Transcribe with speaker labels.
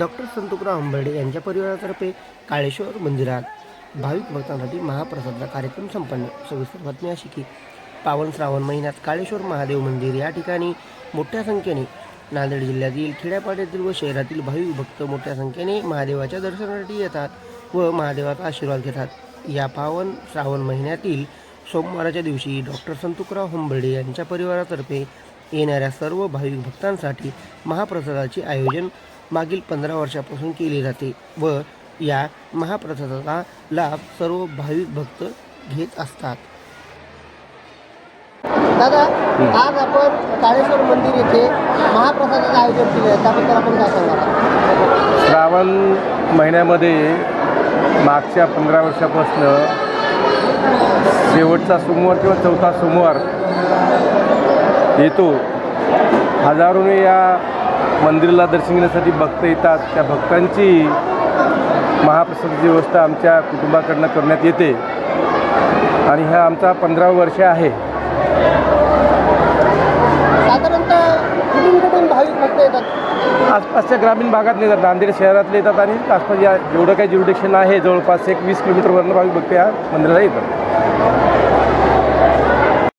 Speaker 1: Doctor Santukrao आंबर्डे यांच्या परिवारातर्फे काळेश्वर मंदिरात भाविक भक्तांसाठी महाप्रसादचा कार्यक्रम संपन्न. सविस्तर बातमी अशी की पावन श्रावण महिन्यात काळेश्वर महादेव मंदिर या ठिकाणी मोठ्या संख्येने नांदेड जिल्ह्यातील खेड्यापाड्यातील व शहरातील भाविक भक्त मोठ्या संख्येने महादेवाच्या दर्शनासाठी येतात व महादेवाचा आशीर्वाद घेतात. या पावन श्रावण महिन्यातील सोमवाराच्या दिवशी डॉक्टर संतुकराव हंबर्डे यांच्या परिवारातर्फे येणाऱ्या सर्व भाविक भक्तांसाठी महाप्रसादाचे आयोजन मागील पंधरा वर्षापासून केले जाते व या महाप्रसादाचा लाभ सर्व भाविक भक्त घेत असतात. दादा आज आपण काळेश्वर मंदिर येथे महाप्रसादाचं आयोजन केले आहे त्याबद्दल आपण काय सांगा
Speaker 2: श्रावण महिन्यामध्ये मागच्या पंधरा वर्षापासून शेवटचा सोमवार किंवा चौथा सोमवार येतो. हजारोने या मंदिराला दर्शन घेण्यासाठी भक्त येतात. त्या भक्तांची महाप्रसादाची व्यवस्था आमच्या कुटुंबाकडनं करण्यात येते. आणि हा आमचा पंधरा वर्ष आहे. आसपासच्या ग्रामीण भागात येतात. नांदेड शहरातले येतात आणि आसपास या जेवढं काही ज्युरिडिक्शन आहे. जवळपास एक वीस किलोमीटरवरनं भाविक भक्त या मंदिराला येतात.